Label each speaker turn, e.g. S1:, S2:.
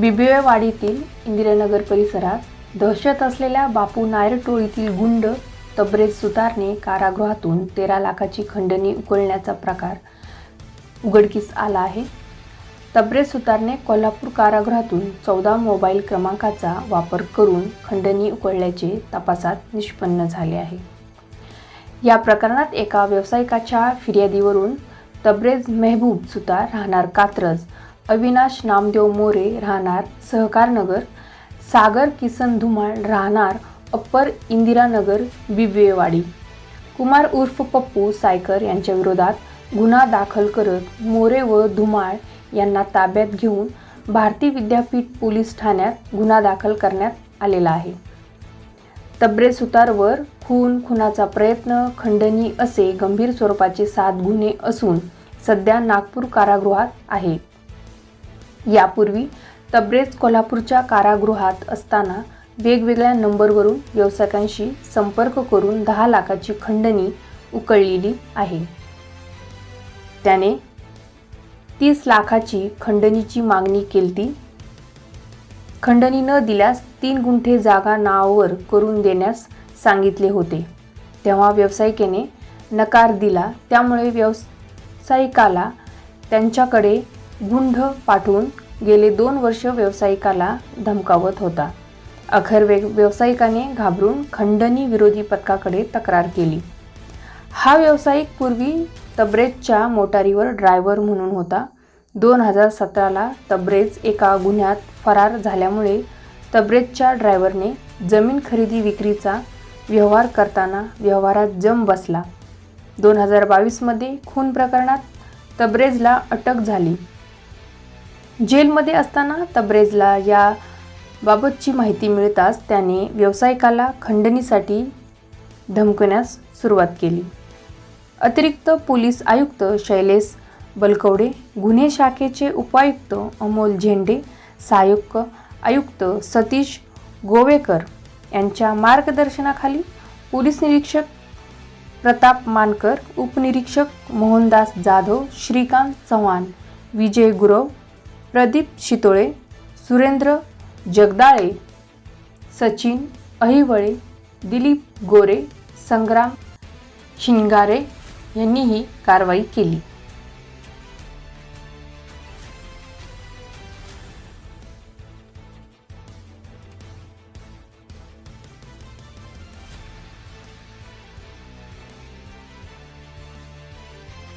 S1: बिबिवेवाडीतील इंदिरानगर परिसरात दहशत असलेल्या बापू नायर टोळीतील गुंड तब्रेज सुतारने कारागृहातून तेरा लाखाची खंडणी उकळण्याचा प्रकार उघडकीस आला आहे. तब्रेज सुतारने कोल्हापूर कारागृहातून चौदा मोबाईल क्रमांकाचा वापर करून खंडणी उकळल्याचे तपासात निष्पन्न झाले आहे. या प्रकरणात एका व्यावसायिकाच्या फिर्यादीवरून तब्रेज मेहबूब सुतार राहणार कात्रज अविनाश नामदेव मोरे राहणार सहकारनगर सागर किसन धुमाळ राहणार अप्पर इंदिरानगर बिबवेवाडी. कुमार उर्फ पप्पू सायकर यांच्या विरोधात गुन्हा दाखल करत मोरे व धुमाळ यांना ताब्यात घेऊन भारती विद्यापीठ पोलीस ठाण्यात गुन्हा दाखल करण्यात आलेला आहे. तब्रे सुतारवर खून खुनाचा प्रयत्न खंडणी असे गंभीर स्वरूपाचे सात गुन्हे असून सध्या नागपूर कारागृहात आहे. यापूर्वी तब्रेज कोल्हापूरच्या कारागृहात असताना वेगवेगळ्या नंबरवरून व्यावसायिकांशी संपर्क करून दहा लाखाची खंडणी उकळलेली आहे. त्याने तीस लाखाची खंडणीची मागणी केली खंडणी न दिल्यास तीन गुंठे जागा नावावर करून देण्यास सांगितले होते. तेव्हा व्यावसायिकेने नकार दिला. त्यामुळे व्यवसायिकाला त्यांच्याकडे गुंढ पाठवून गेले दोन वर्ष व्यावसायिकाला धमकावत होता. अखेर वे व्यावसायिकाने घाबरून खंडणी विरोधी पथकाकडे तक्रार केली. हा व्यावसायिक पूर्वी तब्रेजच्या मोटारीवर ड्रायव्हर म्हणून होता. दोन हजार सतराला तब्रेज एका गुन्ह्यात फरार झाल्यामुळे तब्रेजच्या ड्रायव्हरने जमीन खरेदी विक्रीचा व्यवहार करताना व्यवहारात जम बसला. दोन हजार बावीसमध्ये खून प्रकरणात तब्रेजला अटक झाली. जेलमध्ये असताना तब्रेजला या बाबतची माहिती मिळताच त्याने व्यावसायिकाला खंडणीसाठी धमकण्यास सुरुवात केली. अतिरिक्त पोलीस आयुक्त शैलेश बलकवडे गुन्हे शाखेचे उपायुक्त अमोल झेंडे सहाय्यक आयुक्त सतीश गोवेकर यांच्या मार्गदर्शनाखाली पोलीस निरीक्षक प्रताप मानकर उपनिरीक्षक मोहनदास जाधव श्रीकांत चव्हाण विजय गुरव प्रदीप शितोळे सुरेंद्र जगदाळे सचिन अहिवळे दिलीप गोरे संग्राम शिंगारे यांनी ही कारवाई केली.